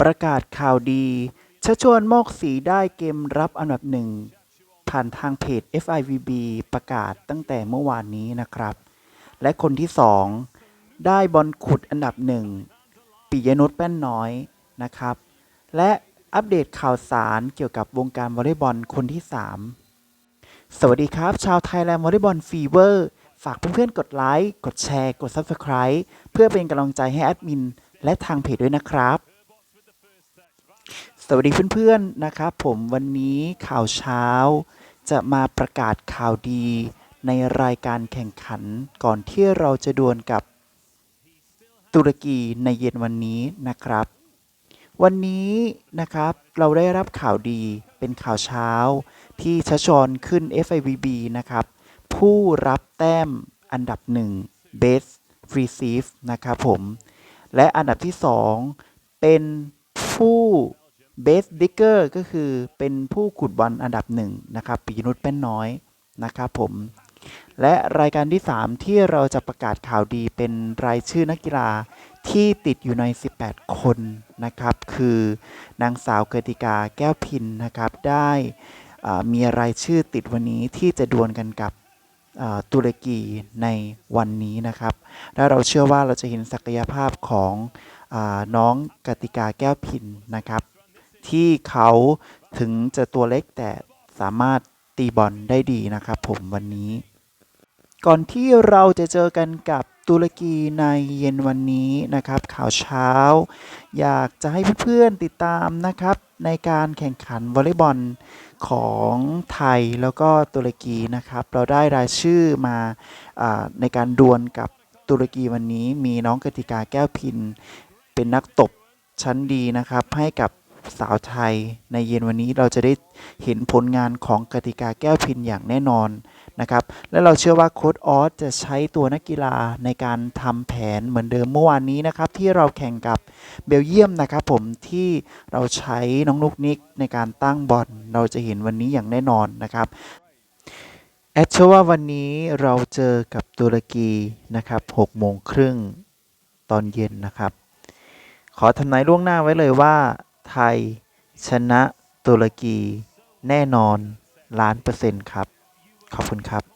ประกาศข่าวดีชชชวนโมกสีได้เกมรับอันดับหนึ่ง ผ่านทางเพจ FIVB ประกาศตั้งแต่เมื่อวานนี้นะครับ และคนที่2ได้บอลขุดอันดับหนึ่งปิยนุชแป้นน้อยนะครับ และอัปเดตข่าวสารเกี่ยวกับวงการวอลเลย์บอลคนที่ 3 สวัสดีครับ ชาวไทยแลนด์วอลเลย์บอลฟีเวอร์ ฝากเพื่อนๆกดไลค์ กดแชร์ กด Subscribe เพื่อเป็นกำลังใจให้แอดมิน และทางเพจด้วยนะครับ สวัสดีเพื่อนๆนะครับผมวันนี้ข่าวเช้า จะมาประกาศข่าวดี ในรายการแข่งขันก่อนที่เราจะดวลกับตุรกีในเย็นวันนี้นะครับ วันนี้นะครับเราได้รับข่าวดีเป็นข่าวเช้า ที่ชชอนขึ้น FIVB นะครับ ผู้รับแต้มอันดับหนึ่ง Best Receive นะครับผม และอันดับที่ 2 เป็นผู้ Best Digger ก็คือเป็นผู้ขุดบอลอันดับหนึ่งนะครับปิยนุชแป้นน้อยนะครับผม และรายการที่ 3 ที่เราจะประกาศข่าวดีเป็นรายชื่อนักกีฬาที่ติดอยู่ใน 18 คนนะครับ คือนางสาวเกติกาแก้วพินนะครับ ได้มีรายชื่อติดวันนี้ที่จะดวลกันกับตุรกีในวันนี้นะครับ และเราเชื่อว่าเราจะเห็นศักยภาพของอน้องกติกาแก้วพินนะครับ ที่เขาถึงจะตัวเล็กแต่สามารถตีบอลได้ดีนะครับผมวันนี้ ก่อนที่เราจะเจอกันกับตุรกีในเย็นวันนี้นะครับ ข่าวเช้า อยากจะให้เพื่อนๆติดตามนะครับ ในการแข่งขันวอลเลย์บอลของไทยแล้วก็ตุรกีนะครับ เราได้รายชื่อมาอาในการดวลกับตุรกีวันนี้มีน้องกติกาแก้วพิน เป็นนักตบชั้นดีนะครับ ให้กับ สาวไทย ในเย็นวันนี้เราจะได้เห็นผลงานของกติกาแก้วพินอย่างแน่นอนนะครับ และเราเชื่อว่าโค้ดออสจะใช้ตัวนักกีฬาในการทำแผนเหมือนเดิมเมื่อวานนี้นะครับ ที่เราแข่งกับเบลเยียมนะครับ ผมที่เราใช้น้องนุกนิกในการตั้งบอลเราจะเห็นวันนี้อย่างแน่นอนนะครับแอดเชื่อว่าวันนี้เราเจอกับตุรกีนะครับ6โมงครึ่งตอนเย็นนะครับ ขอทำนายล่วงหน้าไว้เลยว่า ทย ชนะตุรกี แน่นอนล้านเปอร์เซ็นต์ครับ ขอบคุณครับ